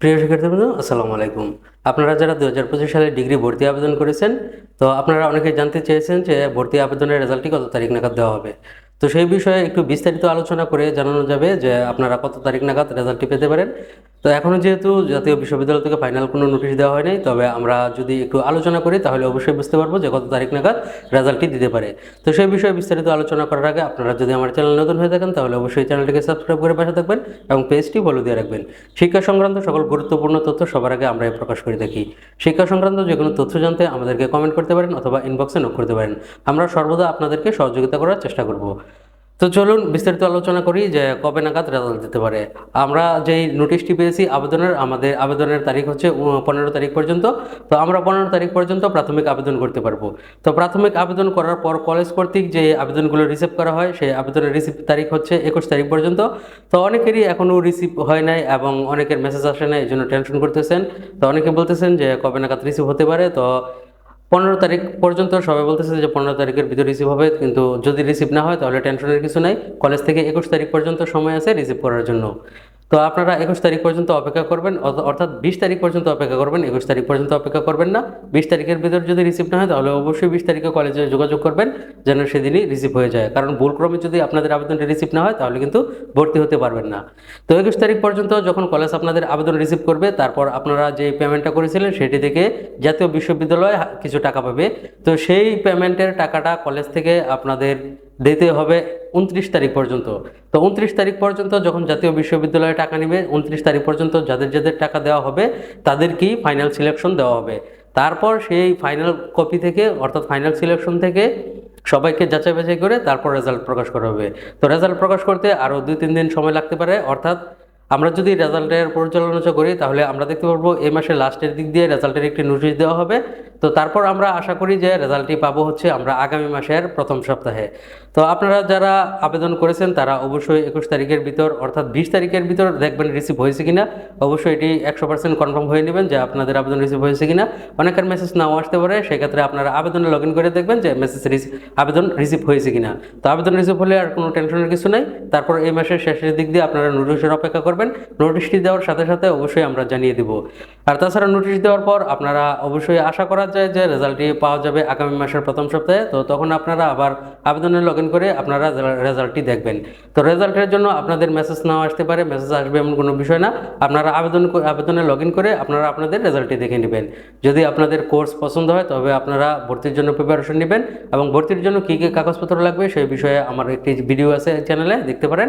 প্রিয় শিক্ষার্থীবৃন্দ, আসসালামু আলাইকুম। আপনারা যারা দু হাজার পঁচিশ সালে ডিগ্রি ভর্তি আবেদন করেছেন, তো আপনারা অনেকে জানতে চেয়েছেন যে ভর্তি আবেদনের রেজাল্টটি কত তারিখ নাগাদ দেওয়া হবে। তো সেই বিষয়ে একটু বিস্তারিত আলোচনা করে জানানো যাবে যে আপনারা কত তারিখ নাগাদ রেজাল্টটি পেতে পারেন। তো এখনও যেহেতু জাতীয় বিশ্ববিদ্যালয় থেকে ফাইনাল কোনো নোটিশ দেওয়া হয়নি তবে আমরা যদি একটু আলোচনা করি, তাহলে অবশ্যই বুঝতে পারব যে কত তারিখ নাগাদ রেজাল্টটি দিতে পারে। তো সেই বিষয়ে বিস্তারিত আলোচনা করার আগে আপনারা যদি আমার চ্যানেল নতুন হয়ে থাকেন, তাহলে অবশ্যই চ্যানেলটিকে সাবস্ক্রাইব করে পাশে থাকবেন এবং পেজটি ফলো দিয়ে রাখবেন। শিক্ষা সংক্রান্ত সকল গুরুত্বপূর্ণ তথ্য সবার আগে আমরা প্রকাশ করে থাকি। শিক্ষা সংক্রান্ত যে কোনো তথ্য জানতে আমাদেরকে কমেন্ট করতে পারেন অথবা ইনবক্সে নোট করতে পারেন। আমরা সর্বদা আপনাদেরকে সহযোগিতা করার চেষ্টা করব। তো চলুন বিস্তারিত আলোচনা করি যে কবে নাগাদ রেজাল্ট দিতে পারে। আমরা যেই নোটিশটি পেয়েছি, আবেদনের, আমাদের আবেদনের তারিখ হচ্ছে পনেরো তারিখ পর্যন্ত। তো আমরা পনেরো তারিখ পর্যন্ত প্রাথমিক আবেদন করতে পারব। তো প্রাথমিক আবেদন করার পর কলেজ কর্তৃক যে আবেদনগুলো রিসিভ করা হয়, সেই আবেদনের রিসিভ তারিখ হচ্ছে একুশ তারিখ পর্যন্ত। তো অনেকেরই এখনও রিসিভ হয় নাই এবং অনেকের মেসেজ আসে না এই জন্য টেনশন করতেছেন। তো অনেকে বলতেছেন যে কবে নাগাদ রিসিভ হতে পারে। তো পনেরো তারিখ পর্যন্ত সবাই বলতেছে যে পনেরো তারিখের ভিতরে রিসিভ হবে, কিন্তু যদি রিসিভ না হয় তাহলে টেনশনের কিছু নাই। কলেজ থেকে একুশ তারিখ পর্যন্ত সময় আছে রিসিভ করার জন্য। তো আপনারা একুশ তারিখ পর্যন্ত অপেক্ষা করবেন, অর্থ- অর্থাৎ বিশ তারিখ পর্যন্ত অপেক্ষা করবেন, একুশ তারিখ পর্যন্ত অপেক্ষা করবেন না। বিশ তারিখের ভিতর যদি রিসিভ না হয়, তাহলে অবশ্যই বিশ তারিখে কলেজে যোগাযোগ করবেন, যেন সেদিনই রিসিভ হয়ে যায়। কারণ ভুলক্রমে যদি আপনাদের আবেদনটা রিসিভ না হয়, তাহলে কিন্তু ভর্তি হতে পারবেন না। তো একুশ তারিখ পর্যন্ত যখন কলেজ আপনাদের আবেদন রিসিভ করবে, তারপর আপনারা যে পেমেন্টটা করেছিলেন, সেটি থেকে জাতীয় বিশ্ববিদ্যালয় কিছু টাকা পাবে। তো সেই পেমেন্টের টাকাটা কলেজ থেকে আপনাদের দিতে হবে উনত্রিশ তারিখ পর্যন্ত। তো উনত্রিশ তারিখ পর্যন্ত যখন জাতীয় বিশ্ববিদ্যালয়ে টাকা নেবে, উনত্রিশ তারিখ পর্যন্ত যাদের যাদের টাকা দেওয়া হবে, তাদেরকেই ফাইনাল সিলেকশন দেওয়া হবে। তারপর সেই ফাইনাল কপি থেকে, অর্থাৎ ফাইনাল সিলেকশন থেকে সবাইকে যাচাই বাছাই করে তারপর রেজাল্ট প্রকাশ করা হবে। তো রেজাল্ট প্রকাশ করতে আরও দুই তিন দিন সময় লাগতে পারে। অর্থাৎ আমরা যদি রেজাল্টের পর্যালোচনা করি, তাহলে আমরা দেখতে পারব এই মাসের লাস্টের দিক দিয়ে রেজাল্টের একটি নোটিশ দেওয়া হবে। তো তারপর আমরা আশা করি যে রেজাল্টটি পাবো হচ্ছে আমরা আগামী মাসের প্রথম সপ্তাহে। তো আপনারা যারা আবেদন করেছেন, তারা অবশ্যই একুশ তারিখের ভিতর, অর্থাৎ বিশ তারিখের ভিতর দেখবেন রিসিভ হয়েছে কিনা। অবশ্যই এটি একশো পার্সেন্ট কনফার্ম হয়ে নেবেন যে আপনাদের আবেদন রিসিভ হয়েছে কিনা। অনেকের মেসেজ নাও আসতে পারে, সেক্ষেত্রে আপনারা আবেদনে লগ ইন করে দেখবেন যে মেসেজ আবেদন রিসিভ হয়েছে কিনা। তো আবেদন রিসিভ হলে আর কোনো টেনশনের কিছু নাই। তারপর এই মাসের শেষের দিক দিয়ে আপনারা নোটিশের অপেক্ষা করবেন। নোটিশটি দেওয়ার সাথে সাথে অবশ্যই আমরা জানিয়ে দেব। আর তাছাড়া নোটিশ দেওয়ার পর আপনারা অবশ্যই আশা করা যায় যে রেজাল্টটি পাওয়া যাবে আগামী মাসের প্রথম সপ্তাহে, তো তখন আপনারা আবার আবেদনে লগ করে আপনারা রেজাল্টটি দেখবেন। তো রেজাল্টের জন্য আপনাদের মেসেজ নাও আসতে পারে মেসেজ আসবে এমন কোনো বিষয় না। আপনারা আবেদন আবেদনে লগ করে আপনারা আপনাদের রেজাল্টটি দেখে নেবেন। যদি আপনাদের কোর্স পছন্দ হয়, তবে আপনারা ভর্তির জন্য প্রিপারেশন নেবেন এবং ভর্তির জন্য কী কী কাগজপত্র লাগবে সেই বিষয়ে আমার একটি ভিডিও আছে চ্যানেলে দেখতে পারেন।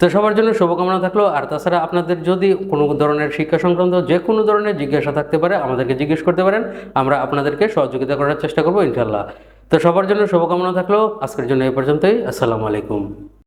তো সবার জন্য শুভকামনা থাকল। আর তাছাড়া আপনাদের যদি কোনো ধরনের শিক্ষা সংক্রান্ত যে কোনো ধরনের জিজ্ঞাসা থাকতে পারে, আমাদেরকে জিজ্ঞেস করতে পারেন। আমরা আপনাদেরকে সহযোগিতা করার চেষ্টা করব ইনশাল্লাহ তো সবার জন্য শুভকামনা থাকল। আজকের জন্য এই পর্যন্তই। আসসালামু আলাইকুম।